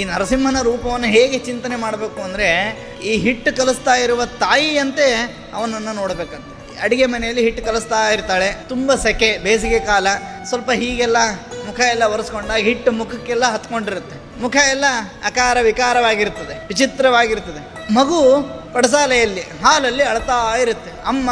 ಈ ನರಸಿಂಹನ ರೂಪವನ್ನು ಹೇಗೆ ಚಿಂತನೆ ಮಾಡಬೇಕು ಅಂದರೆ ಈ ಹಿಟ್ಟು ಕಲಿಸ್ತಾ ಇರುವ ತಾಯಿಯಂತೆ ಅವನನ್ನು ನೋಡಬೇಕಂತ. ಅಡುಗೆ ಮನೆಯಲ್ಲಿ ಹಿಟ್ಟು ಕಲಿಸ್ತಾ ಇರ್ತಾಳೆ. ತುಂಬ ಸೆಕೆ, ಬೇಸಿಗೆ ಕಾಲ. ಸ್ವಲ್ಪ ಹೀಗೆಲ್ಲ ಮುಖ ಎಲ್ಲ ಒರೆಸ್ಕೊಂಡಾಗ ಹಿಟ್ಟು ಮುಖಕ್ಕೆಲ್ಲ ಹತ್ಕೊಂಡಿರುತ್ತೆ. ಮುಖ ಎಲ್ಲ ಅಕಾರ ವಿಕಾರವಾಗಿರ್ತದೆ, ವಿಚಿತ್ರವಾಗಿರ್ತದೆ. ಮಗು ಪಡಸಾಲೆಯಲ್ಲಿ, ಹಾಲಲ್ಲಿ ಅಳ್ತಾ ಇರುತ್ತೆ. ಅಮ್ಮ,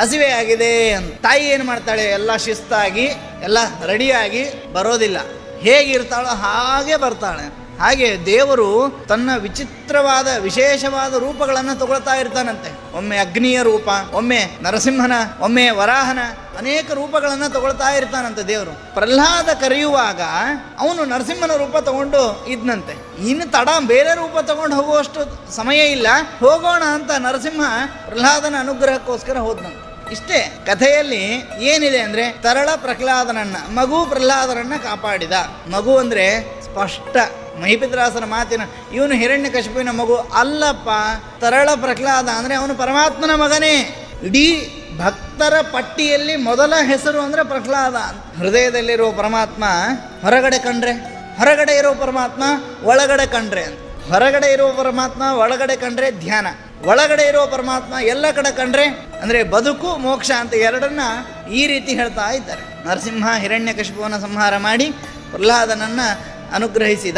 ಹಸಿವೆ ಆಗಿದೆ ಅಂತ. ತಾಯಿ ಏನು ಮಾಡ್ತಾಳೆ? ಎಲ್ಲ ಶಿಸ್ತಾಗಿ, ಎಲ್ಲ ರೆಡಿಯಾಗಿ ಬರೋದಿಲ್ಲ. ಹೇಗಿರ್ತಾಳೋ ಹಾಗೆ ಬರ್ತಾಳೆ. ಹಾಗೆ ದೇವರು ತನ್ನ ವಿಚಿತ್ರವಾದ, ವಿಶೇಷವಾದ ರೂಪಗಳನ್ನು ತಗೊಳ್ತಾ ಇರ್ತಾನಂತೆ. ಒಮ್ಮೆ ಅಗ್ನಿಯ ರೂಪ, ಒಮ್ಮೆ ನರಸಿಂಹನ, ಒಮ್ಮೆ ವರಾಹನ ಅನೇಕ ರೂಪಗಳನ್ನು ತಗೊಳ್ತಾ ಇರ್ತಾನಂತೆ ದೇವರು. ಪ್ರಹ್ಲಾದ ಕರೆಯುವಾಗ ಅವನು ನರಸಿಂಹನ ರೂಪ ತಗೊಂಡು ಇದ್ನಂತೆ. ಇನ್ನು ತಡ ಬೇರೆ ರೂಪ ತಗೊಂಡು ಹೋಗುವಷ್ಟು ಸಮಯ ಇಲ್ಲ. ಹೋಗೋಣ ಅಂತ ನರಸಿಂಹ ಪ್ರಹ್ಲಾದನ ಅನುಗ್ರಹಕ್ಕೋಸ್ಕರ ಹೋದ್ನಂತೆ. ಇಷ್ಟೇ ಕಥೆಯಲ್ಲಿ ಏನಿದೆ ಅಂದ್ರೆ, ತರಳ ಪ್ರಹ್ಲಾದನನ್ನ, ಮಗು ಪ್ರಹ್ಲಾದನನ್ನ ಕಾಪಾಡಿದ. ಮಗು ಅಂದ್ರೆ ಸ್ಪಷ್ಟ. ಮಹಿಪಿದ್ರಾಸನ ಮಾತಿನ, ಇವನು ಹಿರಣ್ಯ ಕಶಿಪಿನ ಮಗು ಅಲ್ಲಪ್ಪ, ತರಳ ಪ್ರಹ್ಲಾದ ಅಂದರೆ ಅವನು ಪರಮಾತ್ಮನ ಮಗನೇ. ಇಡೀ ಭಕ್ತರ ಪಟ್ಟಿಯಲ್ಲಿ ಮೊದಲ ಹೆಸರು ಅಂದರೆ ಪ್ರಹ್ಲಾದ. ಹೃದಯದಲ್ಲಿರೋ ಪರಮಾತ್ಮ, ಹೊರಗಡೆ ಕಂಡ್ರೆ? ಹೊರಗಡೆ ಇರೋ ಪರಮಾತ್ಮ, ಒಳಗಡೆ ಕಂಡ್ರೆ ಅಂತ. ಹೊರಗಡೆ ಇರೋ ಪರಮಾತ್ಮ, ಒಳಗಡೆ ಕಂಡ್ರೆ ಧ್ಯಾನ. ಒಳಗಡೆ ಇರೋ ಪರಮಾತ್ಮ, ಎಲ್ಲ ಕಡೆ ಕಂಡ್ರೆ ಅಂದರೆ ಬದುಕು, ಮೋಕ್ಷ ಅಂತ ಎರಡನ್ನ ಈ ರೀತಿ ಹೇಳ್ತಾ ಇದ್ದಾರೆ. ನರಸಿಂಹ ಹಿರಣ್ಯ ಸಂಹಾರ ಮಾಡಿ ಪ್ರಹ್ಲಾದನನ್ನ ಅನುಗ್ರಹಿಸಿದ.